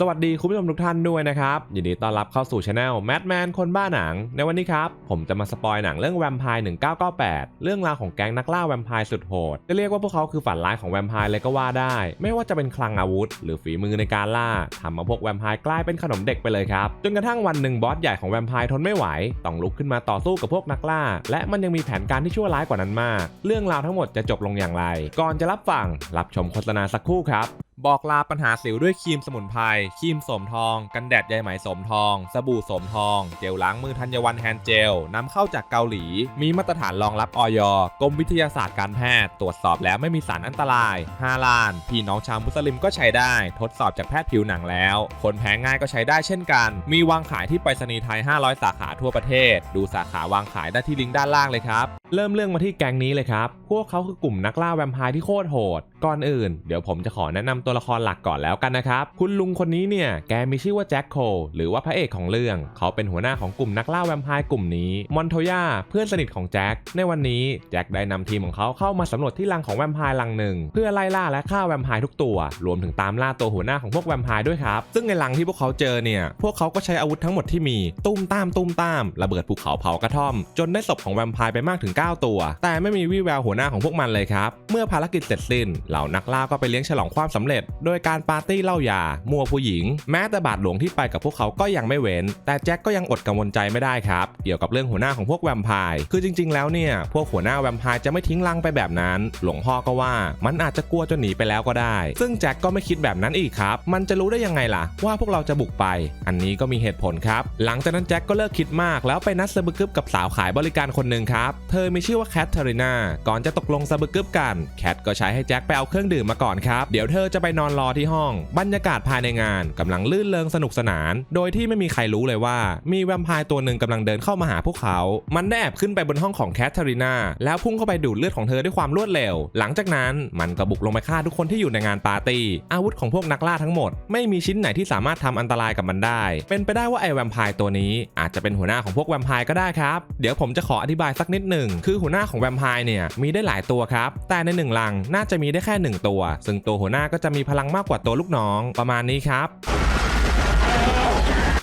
สวัสดีคุณผู้ชมทุกท่านด้วยนะครับ ยินดีต้อนรับเข้าสู่ช anel แม d แมนคนบ้าหนัง ในวันนี้ครับ ผมจะมาสปอยหนังเรื่องแวมไพร์1998 เรื่องราวของแก๊งนักล่าแวมไพร์สุดโหด จะเรียกว่าพวกเขาคือฝันร้ายของแวมไพร์เลยก็ว่าได้ ไม่ว่าจะเป็นคลังอาวุธ หรือฝีมือในการล่าทำมาพวกแวมไพร์กลายเป็นขนมเด็กไปเลยครับ จนกระทั่งวันหนึ่งบอสใหญ่ของแวมไพร์ทนไม่ไหว ต้องลุกขึ้นมาต่อสู้กับพวกนักล่า และมันยังมีแผนการที่ชั่วร้ายกว่านั้นมาก เรื่องราวทั้งหมดจะจบลงอย่างไร ก่อนจะรับฟังรับชมโฆษณาสักครู่ครับ บอกลาปัญหาสิวด้วยครีมสมุนไพร ครีมสมทอง กันแดดใยไหมสมทอง สบู่สมทอง เจลล้างมือธัญวันแฮนเจลนำเข้าจากเกาหลี มีมาตรฐานรองรับออยกรมวิทยาศาสตร์การแพทย์ ตรวจสอบแล้วไม่มีสารอันตราย5ล้าน พี่น้องชาวมุสลิมก็ใช้ได้ ทดสอบจากแพทย์ผิวหนังแล้ว คนแพ้ง่ายก็ใช้ได้เช่นกัน มีวางขายที่ไปรษณีย์ไทย 500 สาขาทั่วประเทศ ดูสาขาวางขายได้ที่ลิงก์ด้านล่างเลยครับเริ่มเรื่องมาที่แก๊งนี้เลยครับ พวกเขาคือกลุ่มนักล่าแวมไพร์ที่โคตรโหด ก่อนอื่น เดี๋ยวผมจะขอแนะนำตัวละครหลักก่อนแล้วกันนะครับ คุณลุงคนนี้เนี่ย แกมีชื่อว่าแจ็คโคลหรือว่าพระเอกของเรื่อง เขาเป็นหัวหน้าของกลุ่มนักล่าแวมไพร์กลุ่มนี้ มอนโทย่าเพื่อนสนิทของแจ็ค ในวันนี้แจ็คได้นำทีมของเขาเข้ามาสำรวจที่รังของแวมไพร์รังหนึ่ง เพื่อไล่ล่าและฆ่าแวมไพร์ทุกตัว รวมถึงตามล่าตัวหัวหน้าของพวกแวมไพร์ด้วยครับ ซึ่งในรังที่พวกเขาเจอเนี่ย พวกเขาก็ใช้อาวุธทั้งหมดที่มี ตุ้มตามตุ้มตามระเบิดภูเขาเผากระท่อม จนได้ศพของแวมไพร์ไปมากถึง9 ตัว แต่ไม่มีวี่แววหัวหน้าของพวกมันเลยครับ เมื่อภารกิจเสร็จสิ้น เหล่านักล่าก็ไปเลี้ยงฉลองความสำเร็จ โดยการปาร์ตี้เล้ายา มัวผู้หญิง แม้แต่บาทหลวงที่ไปกับพวกเขาก็ยังไม่เว้น แต่แจ็คก็ยังอดกังวลใจไม่ได้ครับ เกี่ยวกับเรื่องหัวหน้าของพวกแวมไพร์ คือจริง ๆ แล้วเนี่ย พวกหัวหน้าแวมไพร์จะไม่ทิ้งรังไปแบบนั้น หลวงพ่อก็ว่า มันอาจจะกลัวจนหนีไปแล้วก็ได้ ซึ่งแจ็คก็ไม่คิดแบบนั้นอีกครับ มันจะรู้ได้ยังไงล่ะ ว่าพวกเราจะบุกไป อันนี้ก็มีเหตุผลครับ หลังจากนั้นแจ็คก็เลิกคิดมาก แล้วไปนัดสะบึกึบกับสาวขายบริการคนหนึ่งครับ เธอมีชื่อว่าแคทเธอรีนาก่อนจะตกลงสะบึกึบกันแคทก็ใช้ให้แจ็คไปเอาเครื่องดื่มมาก่อนครับ เดี๋ยวเธอจะไปนอนรอที่ห้อง บรรยากาศภายในงานกำลังลื่นเริงสนุกสนาน โดยที่ไม่มีใครรู้เลยว่า มีแวมไพร์ตัวหนึ่งกำลังเดินเข้ามาหาพวกเขา มันได้แอบขึ้นไปบนห้องของแคทเธอรีนาแล้วพุ่งเข้าไปดูดเลือดของเธอด้วยความรวดเร็ว หลังจากนั้นมันก็บุกลงไปฆ่าทุกคนที่อยู่ในงานปาร์ตี้ อาวุธของพวกนักล่าทั้งหมด ไม่มีชิ้นไหนที่สามารถทำอันตรายกับมันได้ เป็นไปได้ว่าไอแวมไพร์ตัวนี้ อาจจะเป็นหัวหน้าของพวกแวมไพร์ก็ได้ครับ เดี๋ยวผมจะขออธิบายสักนิดหนึ่งคือหัวหน้าของแวมไพร์เนี่ยมีได้หลายตัวครับ แต่ในหนึ่งลังน่าจะมีได้แค่หนึ่งตัว ซึ่งตัวหัวหน้าก็จะมีพลังมากกว่าตัวลูกน้องประมาณนี้ครับ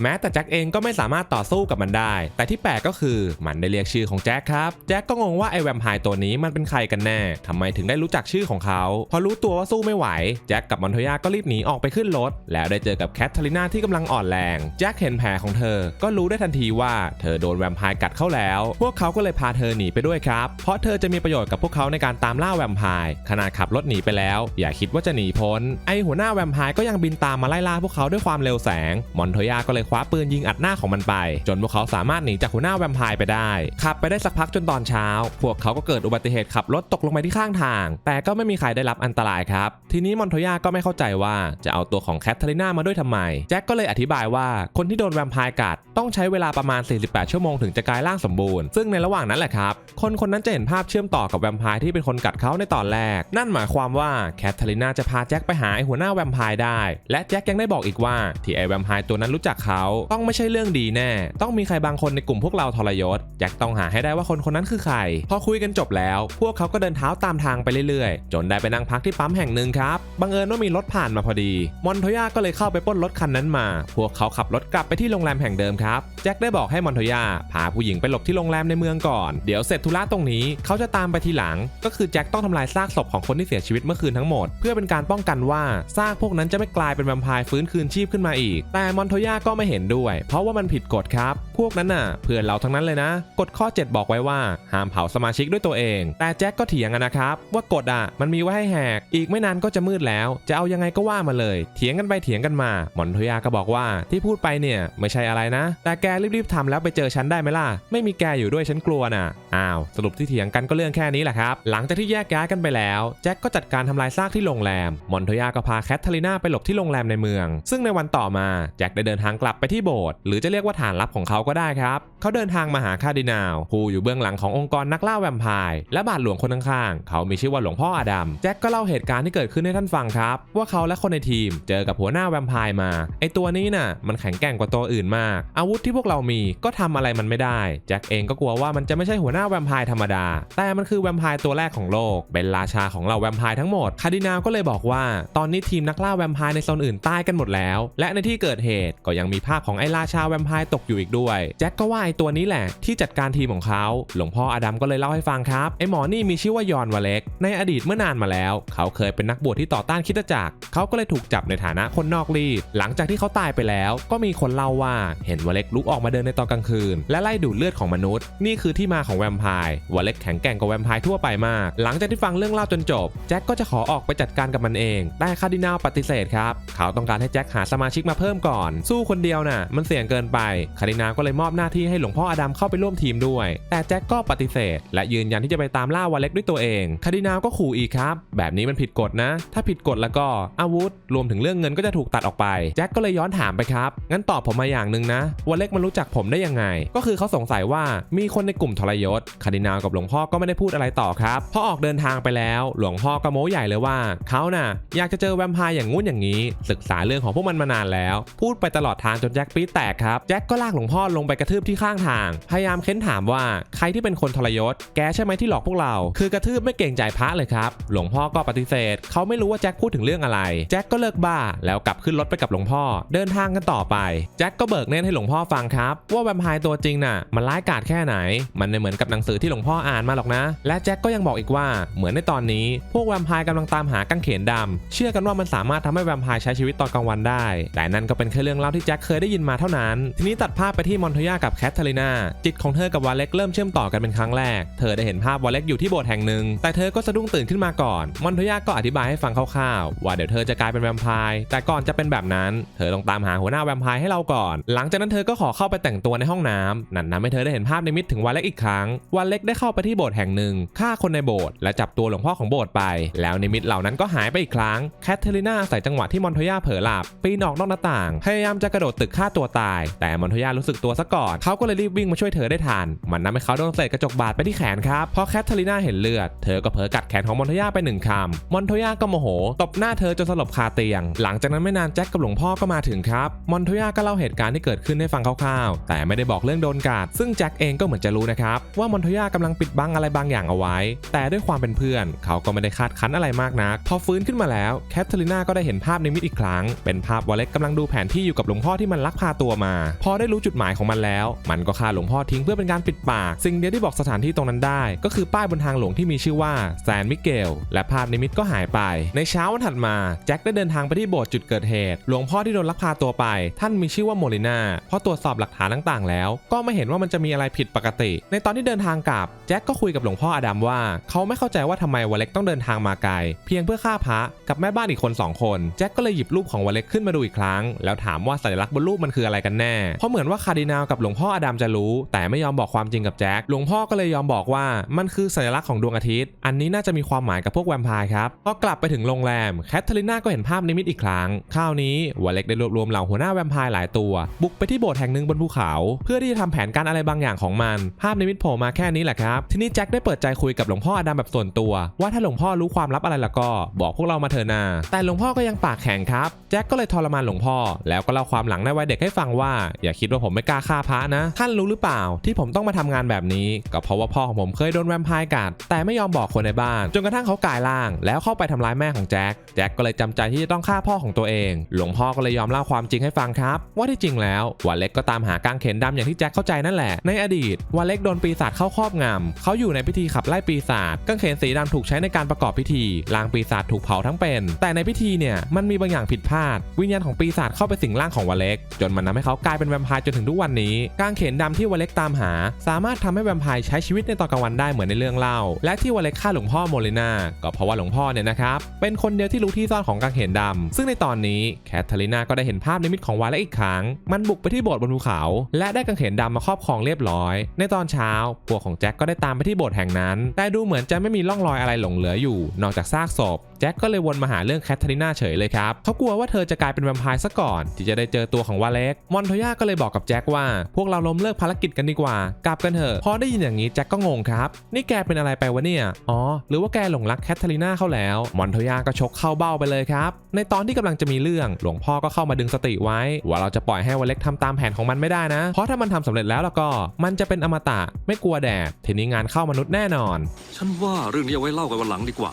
แม้แต่แจ็คเองก็ไม่สามารถต่อสู้กับมันได้ แต่ที่แปลกก็คือมันได้เรียกชื่อของแจ็คครับ แจ็คก็งงว่าไอแวมไพร์ตัวนี้มันเป็นใครกันแน่ทำไมถึงได้รู้จักชื่อของเขา พอรู้ตัวว่าสู้ไม่ไหว แจ็คกับมอนโทยาก็รีบหนีออกไปขึ้นรถ แล้วได้เจอกับแคทเธอรีนาที่กำลังอ่อนแรง แจ็คเห็นแผลของเธอ ก็รู้ได้ทันทีว่าเธอโดนแวมไพร์กัดเข้าแล้ว พวกเขาก็เลยพาเธอหนีไปด้วยครับ เพราะเธอจะมีประโยชน์กับพวกเขาในการตามล่าแวมไพร์ขนาดขับรถหนีไปแล้ว อย่าคิดว่าจะหนีพ้น ไอหัวหน้าแวมไพร์ก็ยังบินตามมาไล่ล่าพวกเขาด้วยความเร็วแสง มอนโทยาก็เลยคว้าปืนยิงอัดหน้าของมันไป จนพวกเขาสามารถหนีจากหัวหน้าแวมไพร์ไปได้ ขับไปได้สักพักจนตอนเช้า พวกเขาก็เกิดอุบัติเหตุขับรถตกลงไปที่ข้างทาง แต่ก็ไม่มีใครได้รับอันตรายครับ ทีนี้มอนโทยาก็ไม่เข้าใจว่าจะเอาตัวของแคทเธอรีนามาด้วยทำไม แจ็คก็เลยอธิบายว่าคนที่โดนแวมไพร์กัดต้องใช้เวลาประมาณ 48 ชั่วโมงถึงจะกลายร่างสมบูรณ์ ซึ่งในระหว่างนั้นแหละครับ คนคนนั้นจะเห็นภาพเชื่อมต่อกับแวมไพร์ที่เป็นคนกัดเขาในตอนแรก นั่นหมายความว่าแคทเธอรีนาจะพาแจ็คไปหาไอหัวหน้าแวมไพร์ได้ และแจ็คยังได้บอกอีกว่าที่ไอแวมไพร์ตัวนั้นรู้จักเขาต้องไม่ใช่เรื่องดีแน่ ต้องมีใครบางคนในกลุ่มพวกเราทรยศแจ็คต้องหาให้ได้ว่าคนคนนั้นคือใคร พอคุยกันจบแล้ว พวกเขาก็เดินเท้าตามทางไปเรื่อยๆ จนได้ไปนั่งพักที่ปั๊มแห่งหนึ่งครับบังเอิญว่ามีรถผ่านมาพอดี มอนโทย่าก็เลยเข้าไปป้นรถคันนั้นมา พวกเขาขับรถกลับไปที่โรงแรมแห่งเดิมครับแจ็คได้บอกให้มอนโทย่าพาผู้หญิงไปหลบที่โรงแรมในเมืองก่อนเดี๋ยวเสร็จธุระตรงนี้เขาจะตามไปทีหลัง ก็คือแจ็คต้องทำลายซากศพของคนที่เสียชีวิตเมื่อคืนทั้งหมด เพื่อเป็นการป้องกันว่าซากพวกนั้นจะไม่กลายเป็นแวมไพร์ฟื้นคืนชีพขึ้นมาอีก แต่มอนโทยาก็ไม่ไม่เห็นด้วย เพราะว่ามันผิดกฎครับ พวกนั้นน่ะ เพื่อนเราทั้งนั้นเลยนะ กฎข้อ 7 บอกไว้ว่า ห้ามเผาสมาชิกด้วยตัวเอง แต่แจ็คก็เถียงนะครับ ว่ากฎอะ มันมีไว้ให้แหก อีกไม่นานก็จะมืดแล้ว จะเอายังไงก็ว่ามาเลย เถียงกันไปเถียงกันมา หมอนทยาก็บอกว่าที่พูดไปเนี่ยไม่ใช่อะไรนะ แต่แกรีบๆทำแล้วไปเจอฉันได้ไหมล่ะ ไม่มีแกอยู่ด้วยฉันกลัวน่ะ อ้าว สรุปที่เถียงกันก็เรื่องแค่นี้แหละครับ หลังจากที่แยกย้ายกันไปแล้วแจ็คก็จัดการทำลายซากที่โรงแรม มอนทยาก็พาแคทเธอรีนาไปหลบที่โรงแรมในเมือง ซึ่งในวันต่อมาแจ็คได้เดินทางกลับลับไปที่โบสถ์หรือจะเรียกว่าฐานลับของเขาก็ได้ครับ เขาเดินทางมาหาคาดินาลผู้อยู่เบื้องหลังขององค์กรนักล่าแวมไพร์และบาทหลวงคนข้างๆเขามีชื่อว่าหลวงพ่ออดัมแจ็คก็เล่าเหตุการณ์ที่เกิดขึ้นให้ท่านฟังครับ ว่าเขาและคนในทีมเจอกับหัวหน้าแวมไพร์มาไอตัวนี้น่ะมันแข็งแกร่งกว่าตัวอื่นมาก อาวุธที่พวกเรามีก็ทำอะไรมันไม่ได้แจ็คเองก็กลัวว่ามันจะไม่ใช่หัวหน้าแวมไพร์ธรรมดา แต่มันคือแวมไพร์ตัวแรกของโลก เป็นราชาของเราแวมไพร์ทั้งหมดคาดินาลก็เลยบอกว่า ตอนนี้ทีมนักล่าแวมไพร์ในโซนอื่นตายกันหมดแล้ว และในที่เกิดเหตุก็ยังมีภาพของไอ้ราชาแวมไพร์ตกอยู่อีกด้วย แจ็คก็ว่าไอ้ตัวนี้แหละที่จัดการทีมของเขา หลวงพ่ออดัมก็เลยเล่าให้ฟังครับ ไอ้หมอนี่มีชื่อว่ายอนวาเล็ก ในอดีตเมื่อนานมาแล้ว เขาเคยเป็นนักบวชที่ต่อต้านคิดจักร เขาก็เลยถูกจับในฐานะคนนอกรีด หลังจากที่เขาตายไปแล้ว ก็มีคนเล่าว่าเห็นวาเล็กลุกออกมาเดินในตอนกลางคืน และไล่ดูดเลือดของมนุษย์ นี่คือที่มาของแวมไพร์วาเล็กแข็งแกร่งกว่าแวมไพร์ทั่วไปมาก หลังจากที่ฟังเรื่องเล่าจนจบ แจ็คก็จะขอออกไปจัดการกับมันเอง แต่คาร์ดินาลปฏิเสธครับ เขาต้องการให้แจ็คหาสมาชิกมาเพิ่มก่อน สู้คนเดียวน่ะมันเสี่ยงเกินไปคารินาก็เลยมอบหน้าที่ให้หลวงพ่ออดัมเข้าไปร่วมทีมด้วย แต่แจ็คก็ปฏิเสธ และยืนยันที่จะไปตามล่าวาเล็กด้วยตัวเองคารินาก็ขู่อีกครับ แบบนี้มันผิดกฎนะ ถ้าผิดกฎแล้วก็อาวุธ รวมถึงเรื่องเงินก็จะถูกตัดออกไปแจ็คก็เลยย้อนถามไปครับงั้นตอบผมมาอย่างหนึ่งนะวาเล็กมันรู้จักผมได้ยังไง ก็คือเขาสงสัยว่ามีคนในกลุ่มทรยศคารินากับหลวงพ่อก็ไม่ได้พูดอะไรต่อครับพอออกเดินทางไปแล้ว หลวงพ่อก็โม้ใหญ่เลยว่าเขาน่ะอยากจะเจอแวมไพร์อย่างงู้นอย่างนี้ ศึกษาเรื่องของพวกมันมานานแล้ว พูดไปตลอดทางจนแจ็คปี๊ดแตกครับแจ็คก็ลากหลวงพ่อลงไปกระทืบที่ข้างทาง พยายามเค้นถามว่าใครที่เป็นคนทรยศ แกใช่ไหมที่หลอกพวกเรา คือกระทืบไม่เก่งใจพระเลยครับ หลวงพ่อก็ปฏิเสธ เขาไม่รู้ว่าแจ็คพูดถึงเรื่องอะไร แจ็คก็เลิกบ้า แล้วกลับขึ้นรถไปกับหลวงพ่อ เดินทางกันต่อไป แจ็คก็เบิกเนตรให้หลวงพ่อฟังครับ ว่าแวมไพร์ตัวจริงน่ะ มันร้ายกาจแค่ไหน มันไม่เหมือนกับหนังสือที่หลวงพ่ออ่านมาหรอกนะ และแจ็คก็ยังบอกอีกว่า เหมือนในตอนนี้ พวกแวมไพร์กำลังตามหากางเขนดำเชื่อกันว่ามันสามารถทำให้แวมไพร์ใช้ชีวิตตอนกลางวันได้ แต่นั่นก็เป็นแค่เรื่องเล่าที่แจ็คเคยได้ยินมาเท่านั้น ทีนี้ตัดภาพไปที่มอนโทยากับแคทเธอรีนาจิตของเธอกับวาเล็กเริ่มเชื่อมต่อกันเป็นครั้งแรก เธอได้เห็นภาพวาเล็กอยู่ที่โบสถ์แห่งหนึ่ง แต่เธอก็สะดุ้งตื่นขึ้นมาก่อน มอนโทยาก็อธิบายให้ฟังคร่าวๆ ว่าเดี๋ยวเธอจะกลายเป็นแวมไพร์ แต่ก่อนจะเป็นแบบนั้น เธอต้องตามหาหัวหน้าแวมไพร์ให้เราก่อน หลังจากนั้นเธอก็ขอเข้าไปแต่งตัวในห้องน้ำนั่นทำให้เธอได้เห็นภาพในมิตถึงวาเล็กอีกครั้ง วาเล็กได้เข้าไปที่โบสถ์แห่งหนึ่งฆ่าคนในโบสถ์และจับตัวหลวงพ่อของโบสถ์ไป แล้วนิมิตเหล่านั้นก็หายไปอีกครั้ง แคทเธอรีนาอาศัยจังหวะที่มอนโทยาเผลอหลับปีนออกนอกหน้าต่าง พยายามจะกระโดดตึกฆ่าตัวตาย แต่มอนโทยารู้สึกตัวซะก่อนเขาก็เลยรีบวิ่งมาช่วยเธอได้ทัน มันทำให้เขาโดนเศษกระจกบาดไปที่แขนครับพอแคทเธอรีนาเห็นเลือด เธอก็เผลอกัดแขนของมอนโทยาไปหนึ่งคำมอนโทยาก็โมโห ตบหน้าเธอจนสลบคาเตียง หลังจากนั้นไม่นานแจ็คกับหลวงพ่อก็มาถึงครับมอนโทยาก็เล่าเหตุการณ์ที่เกิดขึ้นให้ฟังคร่าวๆ แต่ไม่ได้บอกเรื่องโดนกัด ซึ่งแจ็คเองก็เหมือนจะรู้นะครับว่ามอนโทยากำลังปิดบังอะไรบางอย่างเอาไว้ แต่ด้วยความเป็นเพื่อน เขาก็ไม่ได้คาดคั้นอะไรมากนัก พอฟื้นขึ้นมาแล้วแคทเธอรีนาก็ได้เห็นภาพในมิตอีกครั้งเป็นภาพวอลเล็กกำลังดูแผนที่อยู่กับหลวงพ่อทมันลักพาตัวมา พอได้รู้จุดหมายของมันแล้ว มันก็ฆ่าหลวงพ่อทิ้งเพื่อเป็นการปิดปาก สิ่งเดียวที่บอกสถานที่ตรงนั้นได้ ก็คือป้ายบนทางหลวงที่มีชื่อว่าแซนมิเกลและภาพในมิตก็หายไป ในเช้าวันถัดมาแจ็คได้เดินทางไปที่โบสถ์จุดเกิดเหตุ หลวงพ่อที่โดนลักพาตัวไป ท่านมีชื่อว่าโมลินาพอตรวจสอบหลักฐานต่างๆ แล้ว ก็ไม่เห็นว่ามันจะมีอะไรผิดปกติ ในตอนที่เดินทางกลับแจ็คก็คุยกับหลวงพ่ออดัมว่า เขาไม่เข้าใจว่าทำไมวาเล็กต้องเดินทางมาไกลเพียงเพื่อฆ่าพระกับแม่บ้านอีกคน 2 คนแจ็คก็เลยหยิบรูปของวาเล็กขึ้นมาดูอีกครั้ง แล้วถามว่าสัญลักษณบนรูปมันคืออะไรกันแน่ เพราะเหมือนว่าคาร์ดินาลกับหลวงพ่ออดัมจะรู้ แต่ไม่ยอมบอกความจริงกับแจ็ค หลวงพ่อก็เลยยอมบอกว่ามันคือสัญลักษณ์ของดวงอาทิตย์ อันนี้น่าจะมีความหมายกับพวกแวมไพร์ครับ พอกลับไปถึงโรงแรมแคทเธอรีนาก็เห็นภาพนิมิตอีกครั้ง คราวนี้วาเล็กได้รวบรวมเหล่าหัวหน้าแวมไพร์หลายตัว บุกไปที่โบสถ์แห่งหนึ่งบนภูเขา เพื่อที่จะทำแผนการอะไรบางอย่างของมัน ภาพนิมิตโผล่มาแค่นี้แหละครับ ทีนี้แจ็คได้เปิดใจคุยกับหลวงพ่ออดัมแบบส่วนตัว ว่าถ้าหลวงพ่อรู้ความลับอะไรล่ะก็ บอกพวกเรามาเถอะนา แต่หลวงพ่อก็ยังปากแข็งครับ แจ็คก็เลยทรมานหลวงพ่อ แล้วก็เล่าความหลังในวัยเด็กให้ฟังว่า อย่าคิดว่าผมไม่กล้าฆ่าพระนะ ท่านรู้หรือเปล่า ที่ผมต้องมาทำงานแบบนี้ ก็เพราะว่าพ่อของผมเคยโดนแวมไพร์กัด แต่ไม่ยอมบอกคนในบ้าน จนกระทั่งเขากลายร่าง แล้วเข้าไปทำร้ายแม่ของแจ็ค แจ็คก็เลยจำใจที่จะต้องฆ่าพ่อของตัวเอง หลวงพ่อก็เลยยอมเล่าความจริงให้ฟังครับ ว่าที่จริงแล้ววาเล็กก็ตามหากางเขนดำอย่างที่แจ็คเข้าใจนั่นแหละ ในอดีตวาเล็กโดนปีศาจเข้าครอบงำเขาอยู่ในพิธีขับไล่ปีศาจกางเขนสีดำถูกใช้ในการประกอบพิธีลางปีศาจถูกเผาทั้งเป็น แต่ในพิธีเนี่ยมันมีบางอย่างผิดพลาด วิญญาณของปีศาจเข้าไปสิงร่างของวาเล็กจนมันทำให้เขากลายเป็นแวมไพร์จนถึงทุกวันนี้กางเขนดำที่วาเล็กตามหา สามารถทำให้แวมไพร์ใช้ชีวิตในตอนกลางวันได้เหมือนในเรื่องเล่า และที่วาเล็กฆ่าหลวงพ่อโมเลนาก็เพราะว่าหลวงพ่อเนี่ยนะครับเป็นคนเดียวที่รู้ที่ซ่อนของกางเขนดำซึ่งในตอนนี้แคทเธอรีนาก็ได้เห็นภาพนิมิตของวาเล็กอีกครั้ง มันบุกไปที่โบสถ์บนภูเขา และได้กางเขนดำมาครอบครองเรียบร้อย ในตอนเช้าพวกของแจ็คก็ได้ตามไปที่โบสถ์แห่งนั้น แต่ดูเหมือนจะไม่มีร่องรอยอะไรหลงเหลืออยู่ นอกจากซากศพแจ็คก็เลยวนมาหาเรื่องแคทเธอรีนาเฉยเลยครับเขากลัวว่าเธอจะกลายเป็นแวมไพร์ซะก่อนที่จะได้เจอตัวตัวของวาเล็กมอนโทย่าก็เลยบอกกับแจ็คว่า พวกเราล้มเลิกภารกิจกันดีกว่า กลับกันเถอะพอได้ยินอย่างนี้แจ็คก็งงครับ นี่แกเป็นอะไรไปวะเนี่ย อ๋อ หรือว่าแกหลงรักแคทเธอรีนาเข้าแล้ว มอนโทย่าก็ชกเข้าเบ้าไปเลยครับ ในตอนที่กำลังจะมีเรื่อง หลวงพ่อก็เข้ามาดึงสติไว้ ว่าเราจะปล่อยให้วาเล็กทำตามแผนของมันไม่ได้นะ เพราะถ้ามันทำสำเร็จแล้วแล้วก็มันจะเป็นอมตะไม่กลัวแดดทีนี้งานเข้ามนุษย์แน่นอน ฉันว่าเรื่องนี้เอาไว้เล่ากันวันหลังดีกว่า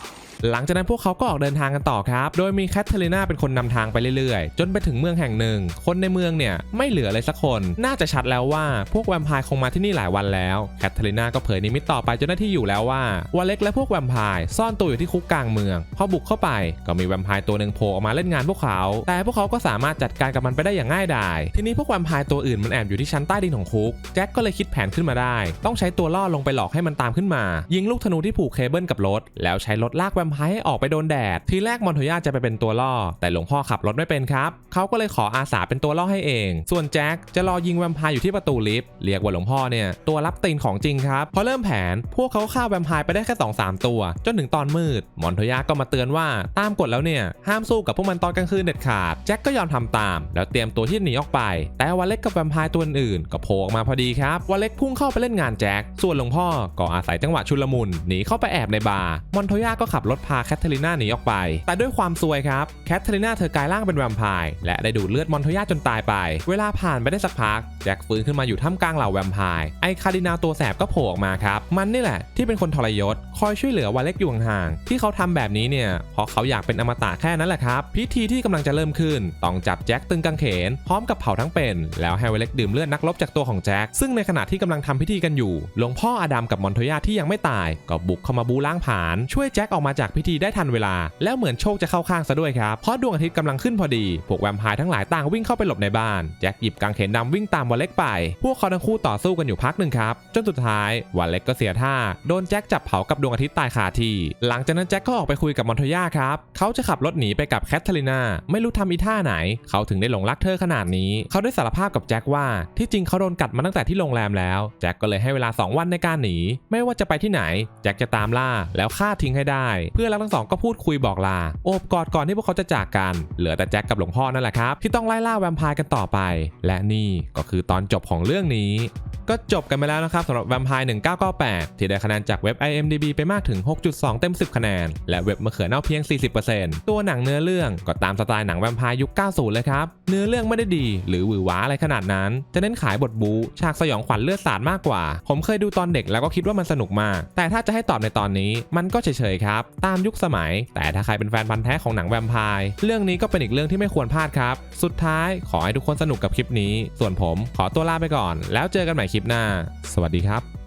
หลังจากนั้นพวกเขาก็ออกเดินทางกันต่อครับ โดยมีแคทเธอรีนาเป็นคนนำทางไปเรื่อยๆ จนไปถึงเมืองแห่งหนึ่ง คนในเมืองเนี่ยไม่เหลือเลยสักคน น่าจะชัดแล้วว่าพวกแวมไพร์คงมาที่นี่หลายวันแล้ว แคทเธอรีนาก็เผยนิมิตต่อไปจนหน้าที่อยู่แล้วว่าวาเล็กและพวกแวมไพร์ซ่อนตัวอยู่ที่คุกกลางเมือง พอบุกเข้าไปก็มีแวมไพร์ตัวหนึ่งโผล่ออกมาเล่นงานพวกเขา แต่พวกเขาก็สามารถจัดการกับมันไปได้อย่างง่ายดาย ทีนี้พวกแวมไพร์ตัวอื่นมันแอบอยู่ที่ชั้นใต้ดินของคุก แจ็คก็เลยคิดแผนขึ้นมาได้ ต้องใช้ตัวล่อลงไปหลอกให้มันตามขึ้นมา ยิงลูกธนูที่ผูกเคเบิลกับรถ แล้วใช้รถลากแวมพร์ให้ออกไปโดนแดด ทีแรกมอนโทย่าจะไปเป็นตัวล่อ แต่หลวงพ่อขับรถไม่เป็นครับเขาก็เลยขออาสาเป็นตัวล่อให้เอง ส่วนแจ็คจะรอยิงแวมไพร์อยู่ที่ประตูลิฟต์เรียกว่าหลวงพ่อเนี่ยตัวรับตีนของจริงครับพอเริ่มแผนพวกเขาฆ่าแวมไพร์ไปได้แค่2อสตัว จนถึงตอนมืด มอนโทย่าก็มาเตือนว่าตามกฎแล้วเนี่ยห้ามสู้กับพวกมันตอนกลางคืนเด็ดขาดแจ็คก็ยอมทำตาม แล้วเตรียมตัวที่หนีออกไป แต่วาเล็กกับแวมไพร์ตัวอื่นก็โผล่ออกมาพอดีครับวาเล็กพุ่งเข้าไปเล่นงานแจ็คส่วนหลวงพ่อก็อาศัยจังหวะชุลมุนหนีเข้าไปแอบในบาร์มอนโทย่าก็ขับรถพาแคทเธอรีนาหนีออกไป แต่ด้วยความซวยครับแคทเธอรีนาเธอกลายร่างเป็นแวมไพร์และได้ดูดเลือดมอนโทย่าจนตายไป เวลาผ่านไปได้สักพักแจ็คฟื้นขึ้นมาอยู่ท่ามกลางเหล่าแวมไพร์ไอคาร์ดินาตัวแสบก็โผล่ออกมาครับ มันนี่แหละที่เป็นคนทรยศ คอยช่วยเหลือวาเล็กอยู่ห่างๆที่เขาทำแบบนี้เนี่ยเพราะเขาอยากเป็นอมตะแค่นั้นแหละครับพิธีที่กำลังจะเริ่มขึ้น ต้องจับแจ็คตึงกางเขน พร้อมกับเผาทั้งเป็น แล้วให้วาเล็กดื่มเลือดนักรบจากตัวของแจ็คซึ่งในขณะที่กำลังทำพิธีกันอยู่หลวงพ่ออดัมกับมอนโทยาที่ยังไม่ตาย ก็บุกเข้ามาบูล้างผาญช่วยแจ็คออกมาจากพิธีได้ทันเวลา แล้วเหมือนโชคจะเข้าข้างซะด้วยครับเพราะดวงอาทิตย์กำลังขึ้นพอดีพวกแวมไพร์ทั้งหลายต่างวิ่งเข้าไปหลบในบ้านแจ็คหยิบกางเขนดำวิ่งตามวาเล็กไป พวกเขาทั้งคู่ต่อสู้กันอยู่พักหนึ่งครับ จนสุดท้ายวาเล็กก็เสียท่า โดนแจ็คจับเผากับดวงอาทิตย์ตายคาที่ หลังจากนั้นแจ็คก็ออกไปคุยกับมอนโทย่าครับ เขาจะขับรถหนีไปกับแคทเธอรีนา ไม่รู้ทำอีท่าไหน เขาถึงได้หลงรักเธอขนาดนี้ เขาได้สารภาพกับแจ็คว่า ที่จริงเขาโดนกัดมาตั้งแต่ที่โรงแรมแล้ว แจ็คก็เลยให้เวลา 2 วันในการหนี ไม่ว่าจะไปที่ไหน แจ็คจะตามล่าแล้วฆ่าทิ้งให้ได้ เพื่อนรักทั้งสองก็พูดคุยบอกลา โอบกอดก่อนที่พวกเขาจะจากกัน เหลือแต่แจ็คกับหลวงพ่อนั่นแหละครับที่ต้องไล่ล่าแวมไพร์กันต่อไป และนี่ก็คือตอนจบของเรื่องนี้ ก็จบกันไปแล้วนะครับสำหรับ Vampire 1998 ที่ได้คะแนนจากเว็บ IMDb ไปมากถึง 6.2 เต็ม 10 คะแนน และเว็บมะเขือเน่าเพียง 40%ตัวหนังเนื้อเรื่องก็ตามสไตล์หนังแวมไพร์ยุค 90 เลยครับ เนื้อเรื่องไม่ได้ดี หรือหวือหวาอะไรขนาดนั้น จะเน้นขายบทบูฉากสยองขวัญเลือดสาดมากกว่า ผมเคยดูตอนเด็กแล้วก็คิดว่ามันสนุกมาก แต่ถ้าจะให้ตอบในตอนนี้มันก็เฉยๆครับ ตามยุคสมัย แต่ถ้าใครเป็นแฟนพันธ์แท้ของหนังแวมไพร์เรื่องนี้ก็เป็นอีกเรื่องที่ไม่ควรพลาดครับ สุดท้ายขอให้ทุกคนสนุกกับคลิปนี้ ส่วนผมขอตัวลาไปก่อน แล้วเจอกันใหม่คลิปหน้า สวัสดีครับ